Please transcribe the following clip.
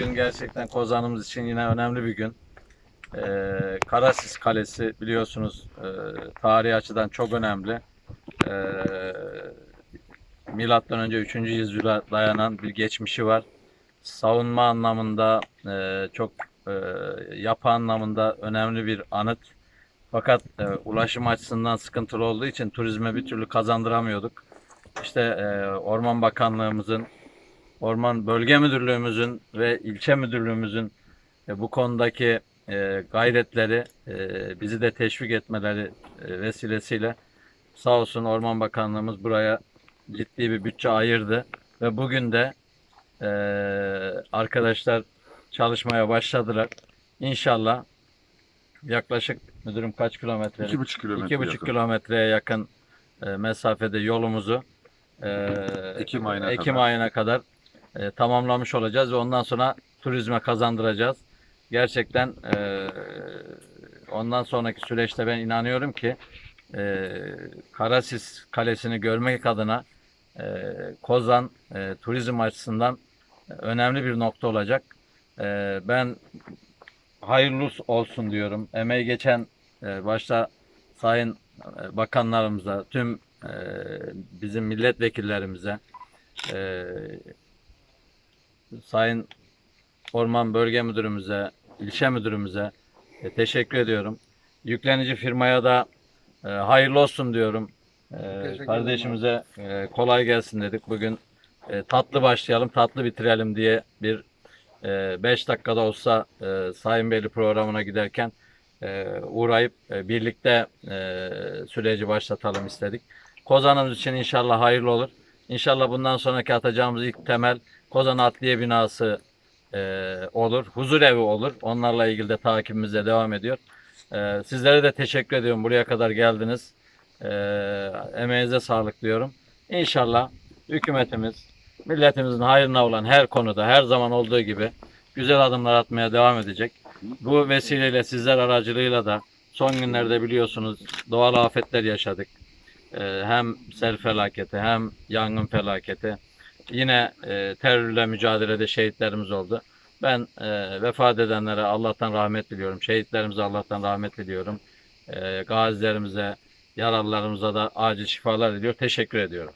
Bugün gerçekten Kozan'ımız için yine önemli bir gün. Ee, Karasis Kalesi biliyorsunuz e, tarihi açıdan çok önemli. Ee, Milattan önce 3. yüzyıla dayanan bir geçmişi var. Savunma anlamında e, çok e, yapı anlamında önemli bir anıt. Fakat e, ulaşım açısından sıkıntılı olduğu için turizme bir türlü kazandıramıyorduk. İşte e, Orman Bakanlığımızın, Orman Bölge Müdürlüğümüzün ve ilçe müdürlüğümüzün e, bu konudaki e, gayretleri, e, bizi de teşvik etmeleri e, vesilesiyle sağ olsun Orman Bakanlığımız buraya ciddi bir bütçe ayırdı ve bugün de e, arkadaşlar çalışmaya başladılar. İnşallah yaklaşık müdürüm kaç kilometre? 2,5 kilometre İki buçuk yakın. kilometreye yakın e, mesafede yolumuzu e, Ekim ayına Ekim kadar. ayına kadar e, tamamlamış olacağız ve ondan sonra turizme kazandıracağız. Gerçekten e, ondan sonraki süreçte ben inanıyorum ki e, Karasis Kalesi'ni görmek adına e, Kozan e, turizm açısından önemli bir nokta olacak. E, ben hayırlı olsun diyorum. Emeği geçen e, başta sayın e, bakanlarımıza, tüm e, bizim milletvekillerimize, e, sayın orman bölge müdürümüze, ilçe müdürümüze e, teşekkür ediyorum. Yüklenici firmaya da e, hayırlı olsun diyorum. E, kardeşimize e, kolay gelsin dedik. Bugün e, tatlı başlayalım, tatlı bitirelim diye bir 5 dakikada olsa e, Sayın Beyli programına giderken e, uğrayıp e, birlikte e, süreci başlatalım istedik. Kozan'ımız için inşallah hayırlı olur. İnşallah bundan sonraki atacağımız ilk temel Kozan Adliye binası e, olur. Huzur evi olur. Onlarla ilgili de takibimize devam ediyor. E, sizlere de teşekkür ediyorum. Buraya kadar geldiniz. E, emeğinize sağlık diyorum. İnşallah hükümetimiz, milletimizin hayrına olan her konuda her zaman olduğu gibi güzel adımlar atmaya devam edecek. Bu vesileyle sizler aracılığıyla da son günlerde biliyorsunuz doğal afetler yaşadık. Ee, hem sel felaketi hem yangın felaketi. Yine e, terörle mücadelede şehitlerimiz oldu. Ben e, vefat edenlere Allah'tan rahmet diliyorum. Şehitlerimize Allah'tan rahmet diliyorum. E, gazilerimize, yaralılarımıza da acil şifalar diliyor. Teşekkür ediyorum.